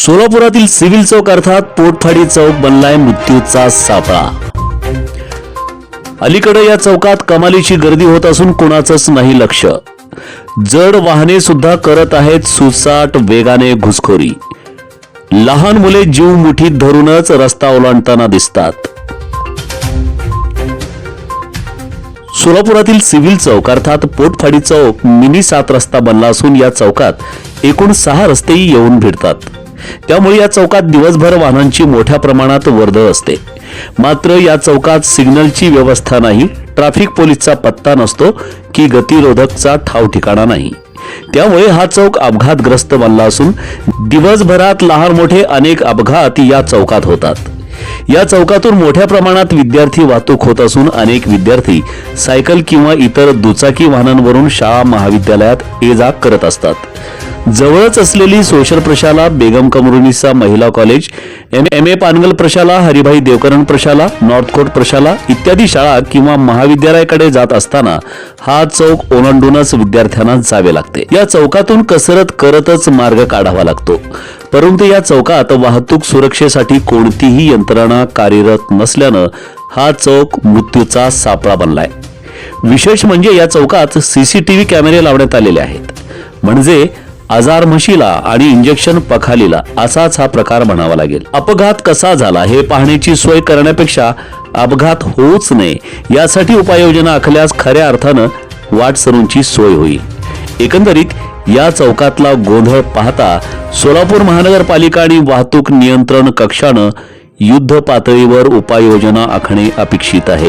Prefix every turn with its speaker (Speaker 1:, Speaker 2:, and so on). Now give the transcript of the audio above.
Speaker 1: सोलापुरातील civil चौक अर्थात पोटफाडी चौक बनलाय मृत्यूचा सापळा. अलीकडे या चौकात कमालीची गर्दी होत असून कुणाचंच नाही लक्ष. जड वाहने सुद्धा करत आहेत सुसाट वेगाने घुसखोरी. लहान मुले जीव मुठीत धरूनच रस्ता ओलांडताना दिसतात. सोलापुरातील सिव्हिल चौक अर्थात पोटफाडी चौक मिनी सात रस्ता बनला असून या चौकात एकूण सहा रस्तेही येऊन भिडतात. त्यामुळे या चौकात दिवसभर वाहनांची मोठ्या प्रमाणात वर्दळ असते. मात्र या चौकात सिग्नलची व्यवस्था नाही ट्रॅफिक पोलीसचा पत्ता नसतो की गतिरोधकचा ठाव ठिकाणा नाही. त्यामुळे हा चौक अपघातग्रस्त बनला असून दिवसभरात लहान मोठे अनेक अपघात या चौकात होतात. या चौकातून मोठ्या प्रमाणात विद्यार्थी वाहतूक होत असून अनेक विद्यार्थी सायकल किंवा इतर दुचाकी वाहनांवरून शाळा महाविद्यालयात ये जा करत असतात. जवळच असलेली सोशल प्रशाला बेगम कमरुनिसा महिला college M M A Panagal प्रशाला हरिभाई देवकरण प्रशाला नॉर्थकोट प्रशाला इत्यादी शाळा किंवा महाविद्यालयाकडे जात असताना हा चौक ओलांडूनच विद्यार्थ्यांना जावे लागते. या चौकातून कसरत करतच मार्ग काढावा लागतो. परंतु या चौकात वाहतूक सुरक्षेसाठी कोणतीही यंत्रणा कार्यरत नसल्यानं हा चौक मृत्यूचा सापळा बनलाय. विशेष म्हणजे या चौकात सीसीटीव्ही कॅमेरे लावण्यात आलेले आहेत. म्हणजे आजार म्हशीला आणि इंजेक्शन पखालीला असाच हा प्रकार म्हणावा लागेल. अपघात कसा झाला हे पाहण्याची सोय करण्यापेक्षा अपघात होऊच नये यासाठी उपाययोजना आखल्यास खऱ्या अर्थानं वाटसरूंची सोय होईल. एकंदरीत या चौकातला गोंधळ पाहता सोलापूर महानगरपालिका आणि वाहतूक नियंत्रण कक्षानं युद्ध पातळीवर उपाययोजना आखणे अपेक्षित आहे.